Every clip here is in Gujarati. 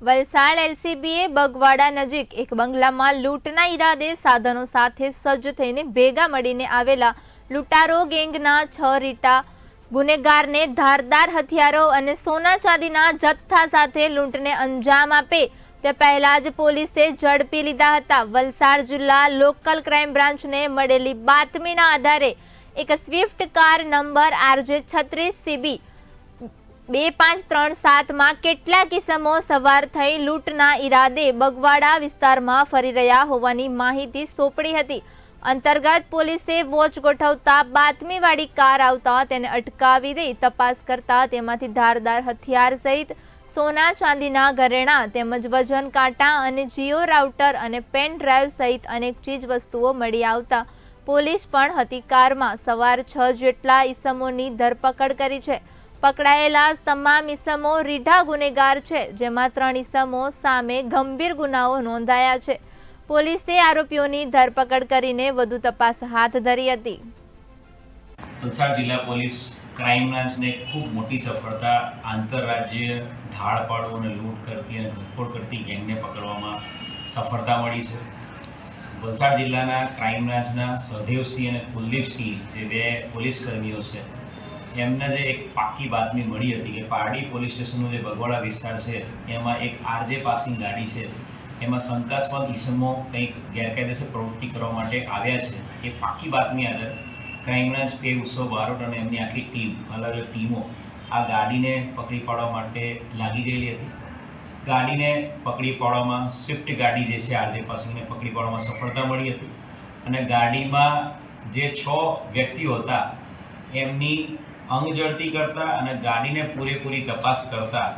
વલસાડ એલસીબીએ બગવાડા નજીક એક બંગલામાં લૂંટના ઈરાદે સાધનો સાથે સજ્જ થઈને ભેગા મળીને આવેલા લૂંટારો ગેંગના છ રીટા ગુનેગારને ધારદાર હથિયારો અને સોના ચાંદીના જથ્થા સાથે લૂંટને અંજામ આપે. તે પહેલા જ પોલીસે ઝડપી લીધા હતા. વલસાડ જિલ્લા લોકલ ક્રાઇમ બ્રાન્ચને મળેલી બાતમીના આધારે એક સ્વિફ્ટ કાર નંબર આરજે છત્રીસ સીબી બે પાંચ ત્રણ સાતમાં કેટલા કિસમો સવાર થઈ લૂંટના ઈરાદે બગવાડા વિસ્તારમાં ફરી રહ્યા હોવાની માહિતી સોંપડી હતી. અંતર્ગત પોલીસે વોચ ગોઠવતા બાતમીવાળી કાર આવતા તેને અટકાવી દઈ તપાસ કરતા તેમાંથી ધારદાર હથિયાર સહિત સોના, ચાંદીના, ઘરેણાં તેમજ વજન, કાંટા અને જીઓ રાઉટર અને પેન ડ્રાઈવ સહિત અનેક ચીજ વસ્તુઓ મળી આવતા પોલીસ પણ હતી કારમાં સવાર છ જેટલા ઈસમોની ધરપકડ કરી છે. પકડાયેલા તમામ ઈસમો રીઢા ગુનેગાર છે, જેમાં ત્રણ ઈસમો સામે ગંભીર ગુનાઓ નોંધાયા છે. પોલીસે આરોપીઓની ધરપકડ કરીને વધુ તપાસ હાથ ધરી હતી. વલસાડ જિલ્લા પોલીસ ક્રાઇમ બ્રાન્ચને ખૂબ મોટી સફળતા આંતરરાજ્ય ધાડ અને લૂંટ કરતી અને ઘરફોડ કરતી ગેંગને પકડવામાં સફળતા મળી છે. વલસાડ જિલ્લાના ક્રાઇમ બ્રાન્ચના સહદેવસિંહ અને કુલદીપસિંહ, જે બે પોલીસ કર્મીઓ છે એમને જે એક પાકી બાતમી મળી હતી કે પારડી પોલીસ સ્ટેશનનો જે બગવાડા વિસ્તાર છે, એમાં એક આરજે પાસિંગ ગાડી છે. એમાં શંકાસ્પદ ઇસમો કંઈક ગેરકાયદેસર પ્રવૃત્તિ કરવા માટે આવ્યા છે. એ પાકી બાતમી આગળ ક્રાઇમબ્રાન્ચ પે ઉત્સવ બારોટ અને એમની આખી ટીમ અલગ અલગ ટીમો આ ગાડીને પકડી પાડવા માટે લાગી ગયેલી હતી. ગાડીને પકડી પાડવામાં સ્વિફ્ટ ગાડી જે છે આરજે પાસિંગને પકડી પાડવામાં સફળતા મળી હતી. અને ગાડીમાં જે છ વ્યક્તિઓ હતા, એમની અંગ જડતી કરતા અને ગાડીને પૂરેપૂરી તપાસ કરતા.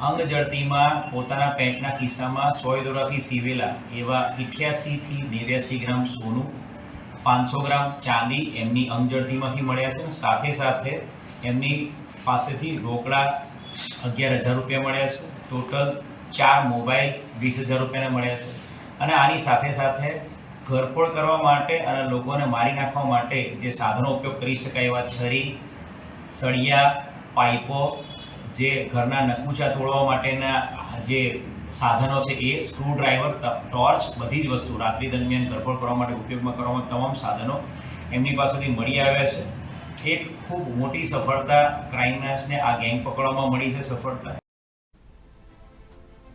અંગ જડતીમાં પોતાના પેન્ટના ખિસ્સામાં સોય દોરાથી સીવેલા એવા ઇઠ્યાસીથી નેવ્યાસી ગ્રામ સોનું, પાંચસો ગ્રામ ચાંદી એમની અંગ જડતીમાંથી મળ્યા છે સાથે સાથે એમની પાસેથી રોકડા અગિયાર હજાર રૂપિયા મળ્યા છે. ટોટલ ચાર મોબાઈલ વીસ હજાર રૂપિયાના મળ્યા છે. અને આની સાથે સાથે ઘરફોડ કરવા માટે અને લોકોને મારી નાખવા માટે જે સાધનો ઉપયોગ કરી શકાય એવા છરી સળિયા, પાઇપો, જે ઘરના નકુચા તોડવા માટેના જે સાધનો છે એ સ્ક્રૂ ડ્રાઈવર ટોર્ચ, બધી જ વસ્તુ રાત્રિ દરમિયાન ઘરફોડ કરવા માટે ઉપયોગમાં કરવામાં તમામ સાધનો એમની પાસેથી મળી આવ્યા છે. એક ખૂબ મોટી સફળતા ક્રાઇમ બ્રાન્ચને આ ગેંગ પકડવામાં મળી છે સફળતા.